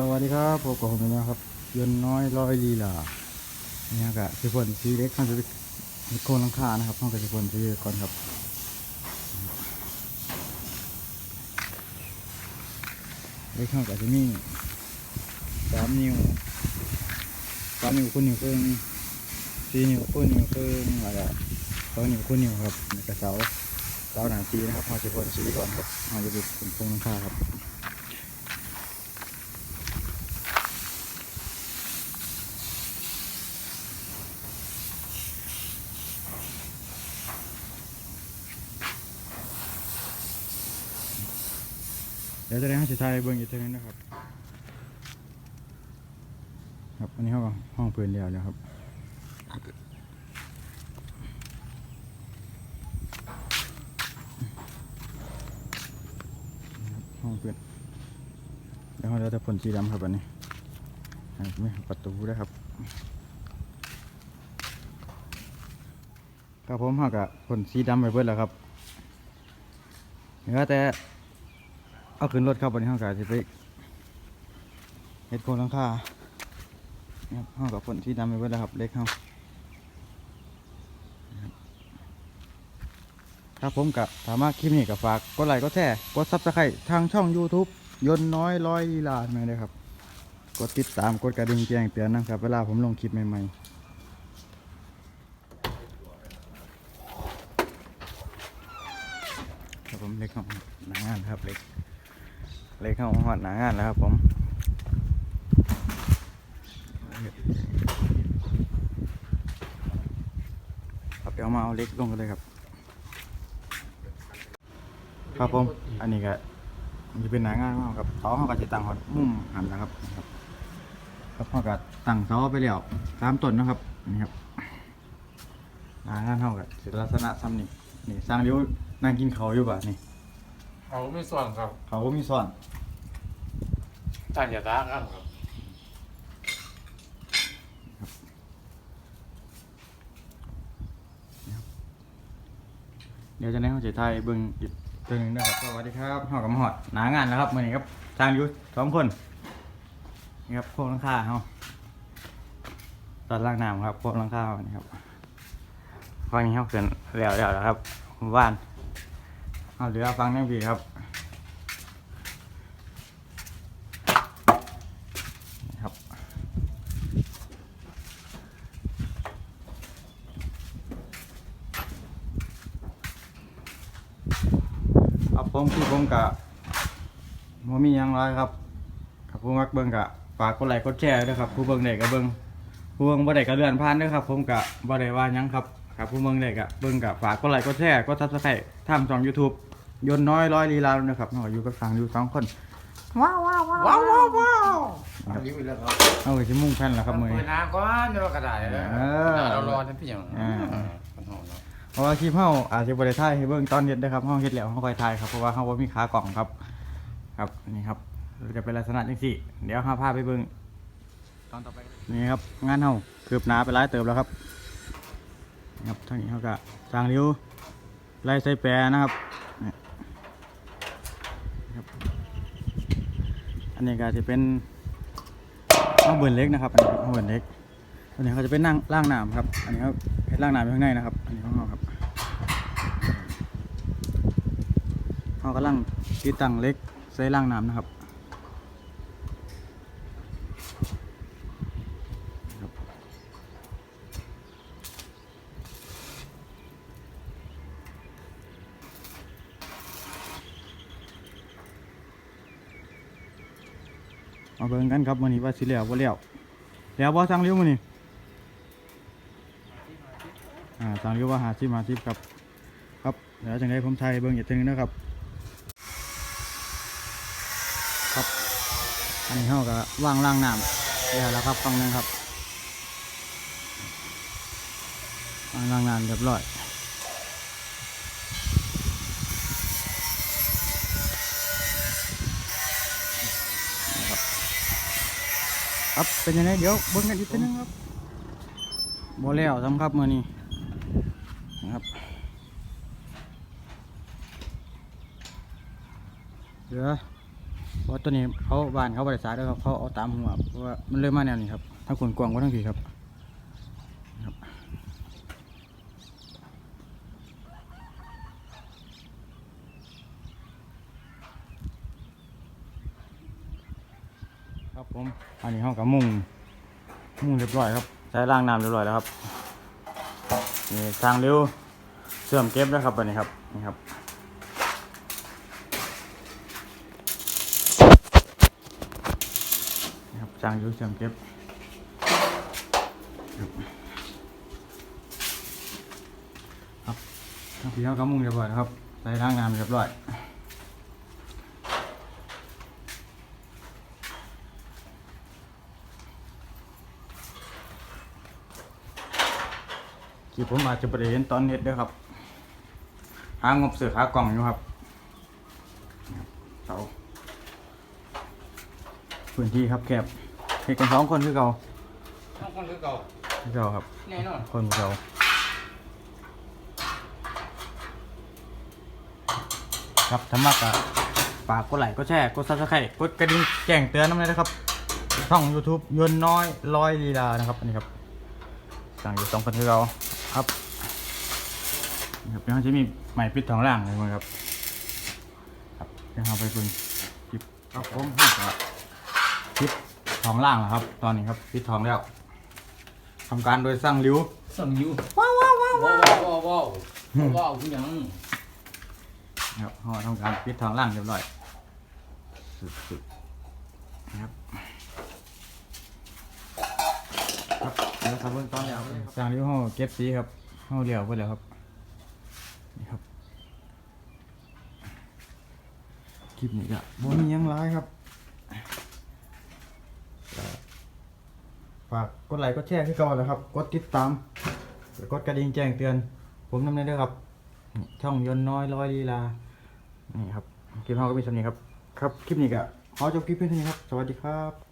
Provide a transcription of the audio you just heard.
สวัสดีครับพบกับผมอีกนะครับ ยนน้อยร้อยลีลาเนี่ยกะสิผลสีเล็กเขาจะไปโคนลังคานะครับห้องกสิผลสีก่อนครับเล็กเขากะจะมีสามนิ้วสามนิ้วคูณนิ้วครึ่งสี่นิ้วคูณนิ้วครึ่งอะไรสองนิ้วคูณนิ้วครับในกระเสาเสาหนาสีนะครับห้องจะผลสีก่อนครับห้องจะเป็นโครงลังคาครับ เดี๋ยวจะได้ให้สุดท้ายเบิ้งอีกทีนึงนะครับ ครับอันนี้ห้องห้องพื้นเดียวแล้วครับห้องพื้นแล้วเราจะพ่นสีดำครับอันนี้ไม่ประตูได้ครับครับผมห้องกับพ่นสีดำไปเบิดแล้วครับเหลือแต่ เอาขึ้นรถครับวันนี้ห้องกาสิไปเฮ็ดโครงหลังคาห้องกับฝนที่ดำไปเบิดแล้วครับเล็กห้องครับผมกับถามว่าคลิปนี้กับฝากกดไลค์กดแชร์กดซับสไครต์ทางช่อง YouTube ยนน้อยร้อยลีลามาเลยครับ กดติดตามกดกระดิ่งแจ้งเตือนนะครับ เวลาผมลงคลิปใหม่ๆครับผมเล็กห้องหนางานครับเล็ก เลยเข้าหอดหนางานแล้วครับผมครับเดี๋ยวมาเอาเล็กลงกันเลยครับ ครับผม อันนี้ก็มันจะเป็นหนางานมากครับเสาเขาก็จะตั้งหอดมุมหันนะครับครับเขาก็ตั้งเสาไปแล้วตามต้นนะครับนี่ครับหนางานเขาก็สิลักษณะซ้ำนี่นี่สร้างเดี๋ยวนั่งกินเขาอยู่ป่ะนี่ เขาไม่ส่วนครับเขาก็มีซ่อนต่างอย่าท้ากันครับเดี๋ยวจะให้เขาจะไทยเบิ่งอีกตัวหนึ่งนะครับสวัสดีครับเฮากับมาหอดหนางานแล้วครับมื้อนี้ครับทางอยู่สองคนนี่ครับโครงหลังคาเฮาตัดล่างน้ำครับโครงหลังคาเฮานี่ครับฟังนี้เฮาเกินแล้วแล้วแล้วครับว่าน เอาเหลือฟังนั่งพี่ครับนะครับ ครับผมคือผมกะมมียังไรครับ ครับผู้มักเบิ่งกะฝากกดไลค์กดแชร์ด้วยครับผู้เบิ่งได้ก็เบิ่งผู้เบิ่งบ่ได้ก็เลื่อนผ่านด้วยครับ ผมกะบ่ได้ว่ายังครับ ครับผู้เบิ่งได้ก็เบิ่งกะฝากกดไลค์กดแชร์กด Subscribe ทางช่อง YouTube ยนต์น้อยร้อยลีลานะครับเนาะอยู่กับฟังอยู่สองคน ว้าวว้าวว้าวว้าวว้าวว้าวครับอันนี้ไปแล้วครับเอาไปที่มุ่งแผ่นแล้วครับมือเปินี้ดน้ำก่อนเดี๋ยวกระดาษเลยเออเรารอท่านพี่อย่างอ่ามันหอมเนาะเพราะว่าคลิปเฮาอาจจะบ่ได้ถ่ายให้เบิ่งตอนเฮ็ดนะครับเฮาเฮ็ดแล้วเฮาค่อยถ่ายครับเพราะว่าเฮาบ่มีขากล่องครับ ครับนี่ครับจะเป็นลักษณะจังซี่เดี๋ยวเฮาพาไปเบิ่งตอนต่อไปนี่ครับงานเฮาคืบหน้าไปหลายเติบแล้วครับนี่ ครับทางนี้เฮาก็สร้างริ้วไล่ใส่แปรนะครับครับอันนี้ก็จะเป็นห้องเบิร์นเล็กนะครับอันนี้ห้องเบิร์นเล็กอันนี้เขาจะเป็นนั่งล่างน้ำครับอันนี้เขาเฮ็ดล่างน้ำอยู่ข้างในนะครับ อันนี้ของเขาครับเขากำลังติดตั้งเล็กใส่ล่างน้ำนะครับ มาเบิ่งกันครับมื้อนี้ว่าสิแล้วบ่แล้วแล้วบ่สั่งเร็วมื้อนี้อ่าสั่งเร็วว่า50 50ครับครับเดี๋ยวจังไดผมถ่ายเบิ่งอีกเทีนึงนะครับครับอันนี้เฮาก็วางล่างน้ำแล้วแล้วครับฟังนึงครับวางล่างน้ำเรียบร้อย ครับเป็นยังไงเดี๋ยวเบิ้งกันอีกทีนึงครับบ่แล้วทำครับมือนี้นะครับเหลือว่าตัวนี้เขาบานเขาบริษัทด้วยครับเขาเอาตามหัวเพราะว่ามันเริ่มมาแนวนี้ครับทั้งคนกวางก็ทั้งผีครับ ครับผมอันนี้ห้องกับมุงมุงเรียบร้อยครับ ใช้ล้างน้ำเรียบร้อยแล้วครับนี่ทางเร็วเสื่อมเก็บแล้วครับอันนี้ครับนี่ครับนะครับจางอยูเชื่อมเก็บครับครับทั้งพี่เขาก็มุ่งเรียบร้อยแล้วครับใส่ล้างน้ำเรียบร้อย ที่ผมอาจจะบริเห็นตอนเน็ตด้วยครับ หางบเสือขากล่องอยู่ครับครับเสาพื้นที่ครับแคบเด็กกันสองคนคือเก่าต้องคนคือเก่าคือเก่าครับแน่นอนคนคือเก่าครับถ้ามากอะฝากกดไลค์กดแชร์กดซับสไครต์กดกระดิ่งแจ้งเตือนน้ำเลยนะครับ ช่อง YouTube ยนต์น้อยลอยลีลานะครับ อันนี้ครับสั่งอยู่สองคนคือเรา ครับนี่ครับเดี๋ยวเราจะมีใหม่ปิดทองล่างเลยมั้งครับ ครับเดี๋ยวเราไปคุณคลิปครับผมครับพิษทองล่างแล้วครับ ตอนนี้ครับพิษทองแล้วทำการโดยสร้างริ้วสั่งอยู่ว้าวว้าวว้าวว้าวว้าวว้าวว้าวคุณยังนะครับเราทำการพิษทองล่างเรียบร้อยสุดๆนะครับ ครับเดี๋ยวครับเบื้องต้นแล้วสร้างริ้วเราเก็บสีครับเราเลี้ยวไปแล้วครับนี่ครับคลิปนี้ก็บ่มีหยังร้ายครับฝากกดไลค์กดแชร์ให้ก่อนนะครับ กดติดตามแล้วกดกระดิ่งแจ้งเตือน ผมนำได้ด้วยครับนี่ช่องยนต์น้อยร้อยลีลานี่ครับคลิปเราก็มีสำเนียงครับ ครับ คลิปนี้ก็ขอจบคลิปเพียงเท่านี้ครับ สวัสดีครับ